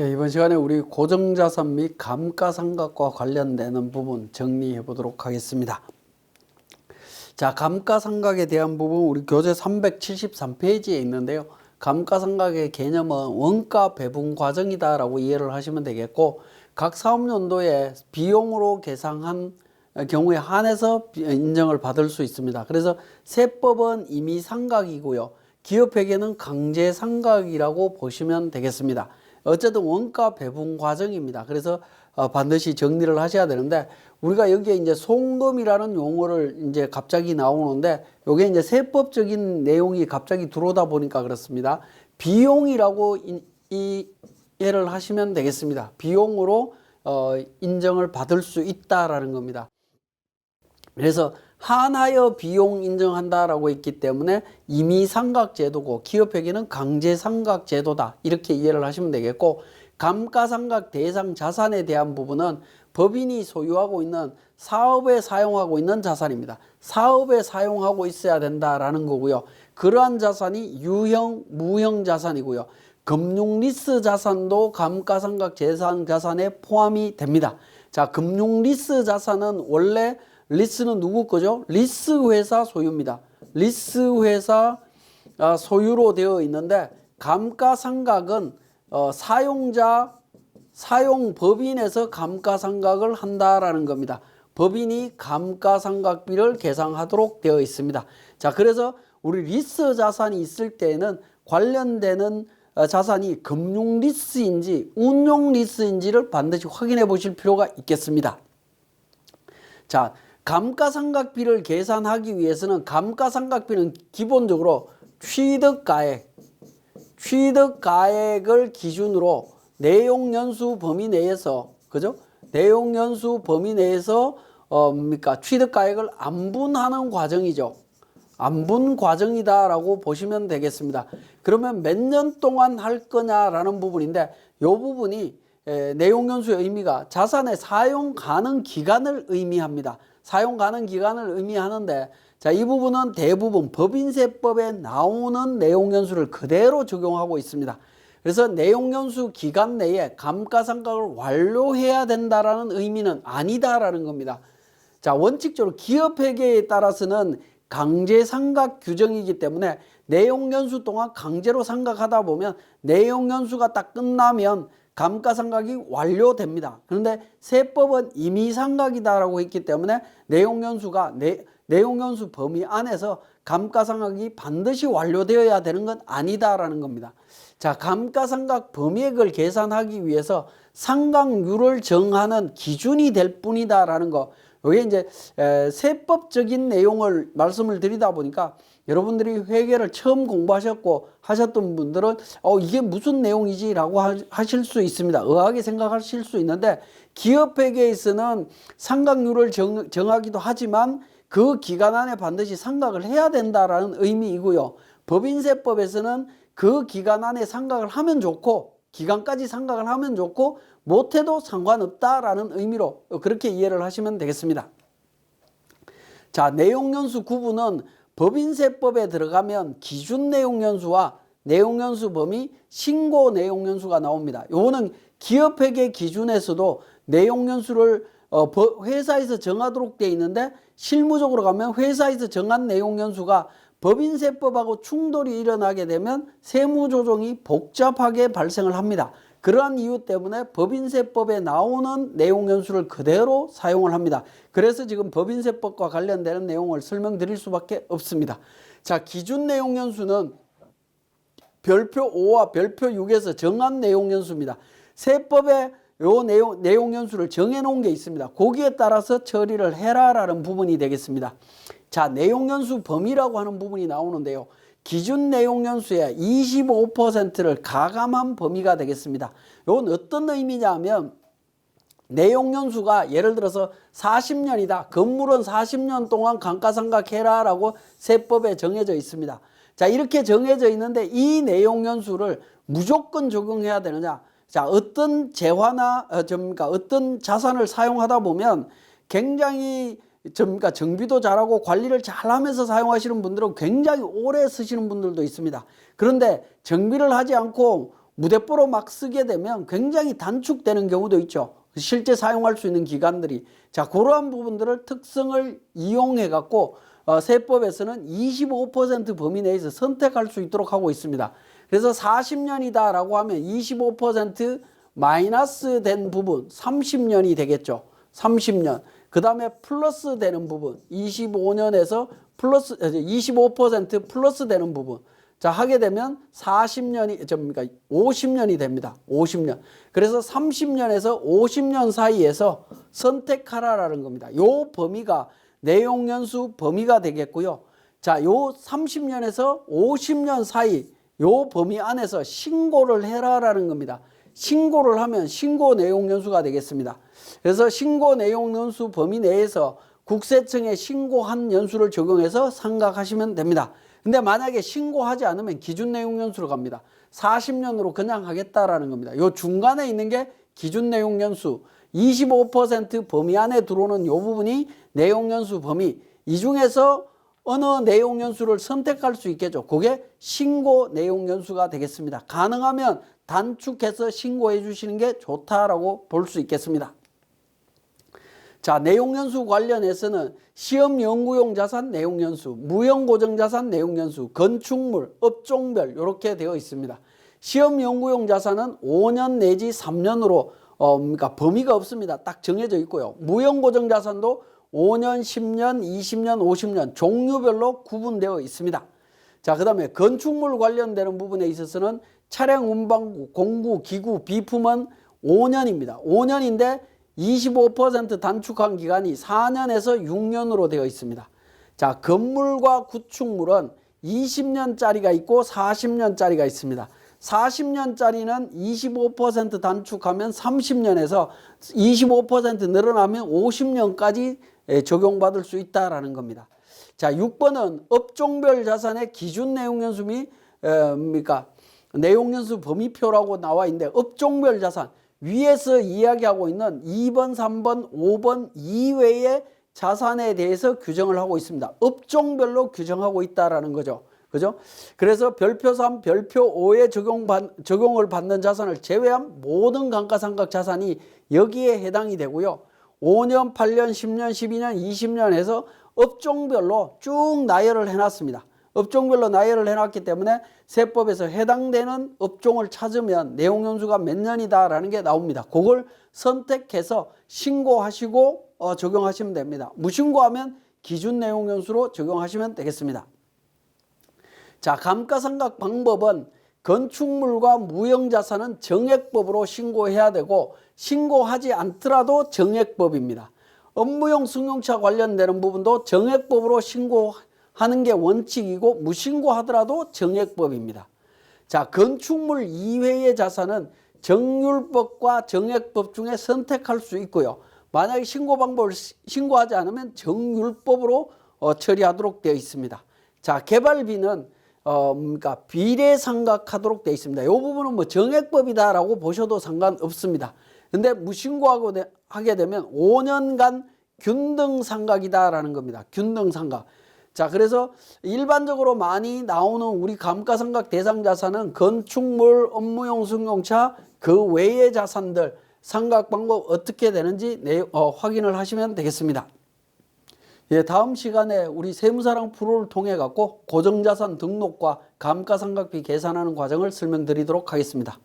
예, 이번 시간에 우리 고정자산 및 감가상각과 관련되는 부분 정리해 보도록 하겠습니다. 자, 감가상각에 대한 부분 우리 교재 373페이지에 있는데요. 감가상각의 개념은 원가 배분 과정이다라고 이해를 하시면 되겠고 각 사업연도에 비용으로 계상한 경우에 한해서 인정을 받을 수 있습니다. 그래서 세법은 이미 상각이고요. 기업회계는 강제 상각이라고 보시면 되겠습니다. 어쨌든 원가 배분 과정입니다. 그래서 어, 반드시 정리를 하셔야 되는데 우리가 여기에 이제 송금이라는 용어를 이제 갑자기 나오는데 요게 이제 세법적인 내용이 갑자기 들어오다 보니까 그렇습니다. 비용이라고 이해를 하시면 되겠습니다. 비용으로 어, 인정을 받을 수 있다라는 겁니다. 그래서 한하여 비용 인정한다라고 했기 때문에 이미 상각 제도고 기업회계는 강제 상각 제도다 이렇게 이해를 하시면 되겠고 감가상각 대상 자산에 대한 부분은 법인이 소유하고 있는 사업에 사용하고 있는 자산입니다. 사업에 사용하고 있어야 된다라는 거고요. 그러한 자산이 유형, 무형 자산이고요. 금융 리스 자산도 감가상각 재산 자산에 포함이 됩니다. 자, 금융 리스 자산은 원래 리스는 누구 거죠? 리스 회사 소유입니다. 리스 회사 아, 소유로 되어 있는데 감가상각은 어, 사용자 사용 법인에서 감가상각을 한다라는 겁니다. 법인이 감가상각비를 계상하도록 되어 있습니다. 자, 그래서 우리 리스 자산이 있을 때에는 관련되는 어, 자산이 금융 리스인지 운용 리스인지를 반드시 확인해 보실 필요가 있겠습니다. 자, 감가상각비를 계산하기 위해서는 감가상각비는 기본적으로 취득가액, 취득가액을 기준으로 내용연수 범위 내에서, 그죠? 내용연수 범위 내에서, 어, 뭡니까? 취득가액을 안분하는 과정이죠. 안분 과정이다라고 보시면 되겠습니다. 그러면 몇 년 동안 할 거냐라는 부분인데, 이 부분이 에, 내용연수의 의미가 자산의 사용 가능 기간을 의미합니다. 사용 가능 기간을 의미하는데 자, 이 부분은 대부분 법인세법에 나오는 내용 연수를 그대로 적용하고 있습니다. 그래서 내용 연수 기간 내에 감가상각을 완료해야 된다라는 의미는 아니다라는 겁니다. 자, 원칙적으로 기업 회계에 따라서는 강제 상각 규정이기 때문에 내용 연수 동안 강제로 상각하다 보면 내용 연수가 딱 끝나면 감가상각이 완료됩니다. 그런데 세법은 이미 상각이다라고 했기 때문에 내용연수가 내, 내용연수 범위 안에서 감가상각이 반드시 완료되어야 되는 건 아니다라는 겁니다. 자, 감가상각 범위액을 계산하기 위해서 상각률을 정하는 기준이 될 뿐이다라는 거. 이게 이제 에, 세법적인 내용을 말씀을 드리다 보니까 여러분들이 회계를 처음 공부하셨고 하셨던 분들은 어 이게 무슨 내용이지라고 하실 수 있습니다. 의아하게 생각하실 수 있는데 기업 회계에서는 상각률을 정, 정하기도 하지만 그 기간 안에 반드시 상각을 해야 된다라는 의미이고요. 법인세법에서는 그 기간 안에 상각을 하면 좋고 기간까지 상각을 하면 좋고 못해도 상관없다라는 의미로 그렇게 이해를 하시면 되겠습니다. 자, 내용연수 구분은 법인세법에 들어가면 기준 내용연수와 내용연수 범위 신고 내용연수가 나옵니다. 요거는 기업회계 기준에서도 내용연수를 어, 회사에서 정하도록 되어 있는데 실무적으로 가면 회사에서 정한 내용연수가 법인세법하고 충돌이 일어나게 되면 세무조정이 복잡하게 발생을 합니다. 그러한 이유 때문에 법인세법에 나오는 내용 연수를 그대로 사용을 합니다. 그래서 지금 법인세법과 관련되는 내용을 설명드릴 수밖에 없습니다. 자, 기준 내용 연수는 별표 5와 별표 6에서 정한 내용 연수입니다. 세법에 요 내용, 내용 연수를 정해놓은 게 있습니다. 거기에 따라서 처리를 해라라는 부분이 되겠습니다. 자, 내용 연수 범위라고 하는 부분이 나오는데요. 기준 내용 연수의 25%를 가감한 범위가 되겠습니다. 이건 어떤 의미냐면 내용 연수가 예를 들어서 40년이다. 건물은 40년 동안 감가상각해라라고 세법에 정해져 있습니다. 자 이렇게 정해져 있는데 이 내용 연수를 무조건 적용해야 되느냐? 자 어떤 재화나 어, 뭡니까 어떤 자산을 사용하다 보면 굉장히 그러니까 정비도 잘하고 관리를 잘하면서 사용하시는 분들은 굉장히 오래 쓰시는 분들도 있습니다. 그런데 정비를 하지 않고 무대뽀로 막 쓰게 되면 굉장히 단축되는 경우도 있죠. 실제 사용할 수 있는 기간들이 자 그러한 부분들을 특성을 이용해 갖고 어, 세법에서는 25% 범위 내에서 선택할 수 있도록 하고 있습니다. 그래서 40년이다 라고 하면 25% 마이너스 된 부분 30년이 되겠죠. 30년. 그 다음에 플러스 되는 부분 25년에서 플러스 25% 플러스 되는 부분 자 하게 되면 40년이 접니까 50년이 됩니다. 50년. 그래서 30년에서 50년 사이에서 선택하라라는 겁니다. 요 범위가 내용 연수 범위가 되겠고요. 자, 요 30년에서 50년 사이 요 범위 안에서 신고를 해라라는 겁니다. 신고를 하면 신고 내용 연수가 되겠습니다. 그래서 신고 내용 연수 범위 내에서 국세청에 신고한 연수를 적용해서 생각하시면 됩니다. 근데 만약에 신고하지 않으면 기준 내용 연수로 갑니다. 40년으로 그냥 하겠다라는 겁니다. 요 중간에 있는 게 기준 내용 연수 25% 범위 안에 들어오는 요 부분이 내용 연수 범위 이 중에서 어느 내용 연수를 선택할 수 있겠죠. 그게 신고 내용 연수가 되겠습니다. 가능하면 단축해서 신고해 주시는 게 좋다라고 볼 수 있겠습니다. 자, 내용 연수 관련해서는 시험 연구용 자산 내용 연수, 무형 고정 자산 내용 연수, 건축물, 업종별 이렇게 되어 있습니다. 시험 연구용 자산은 5년 내지 3년으로 어, 그러니까 범위가 없습니다. 딱 정해져 있고요. 무형 고정 자산도 5년, 10년, 20년, 50년 종류별로 구분되어 있습니다. 자, 그 다음에 건축물 관련되는 부분에 있어서는 차량 운반구, 공구, 기구, 비품은 5년입니다. 5년인데 25% 단축한 기간이 4년에서 6년으로 되어 있습니다. 자, 건물과 구축물은 20년짜리가 있고 40년짜리가 있습니다. 40년짜리는 25% 단축하면 30년에서 25% 늘어나면 50년까지 적용받을 수 있다라는 겁니다. 자, 6번은 업종별 자산의 기준 내용 연수 및 어, 뭡니까? 내용 연수 범위표라고 나와 있는데 업종별 자산 위에서 이야기하고 있는 2번, 3번, 5번 이외의 자산에 대해서 규정을 하고 있습니다. 업종별로 규정하고 있다라는 거죠. 그죠? 그래서 별표 3, 별표 5에 적용 적용을 받는 자산을 제외한 모든 감가상각 자산이 여기에 해당이 되고요. 5년, 8년, 10년, 12년, 20년 해서 업종별로 쭉 나열을 해놨습니다. 업종별로 나열을 해놨기 때문에 세법에서 해당되는 업종을 찾으면 내용 연수가 몇 년이다라는 게 나옵니다. 그걸 선택해서 신고하시고 어, 적용하시면 됩니다. 무신고하면 기준 내용 연수로 적용하시면 되겠습니다. 자, 감가상각 방법은 건축물과 무형자산은 정액법으로 신고해야 되고 신고하지 않더라도 정액법입니다. 업무용 승용차 관련되는 부분도 정액법으로 신고하는 게 원칙이고 무신고하더라도 정액법입니다. 자, 건축물 이외의 자산은 정률법과 정액법 중에 선택할 수 있고요. 만약에 신고 방법을 신고하지 않으면 정률법으로 어, 처리하도록 되어 있습니다. 자, 개발비는 어, 그러니까 비례 상각하도록 되어 있습니다. 이 부분은 뭐 정액법이다라고 보셔도 상관없습니다. 근데 무신고하고 하게 되면 5년간 균등 상각이다라는 겁니다. 균등 상각. 자, 그래서 일반적으로 많이 나오는 우리 감가상각 대상 자산은 건축물, 업무용 승용차 그 외의 자산들 상각 방법 어떻게 되는지 내, 어, 확인을 하시면 되겠습니다. 예, 다음 시간에 우리 세무사랑 프로를 통해 갖고 고정자산 등록과 감가상각비 계산하는 과정을 설명드리도록 하겠습니다.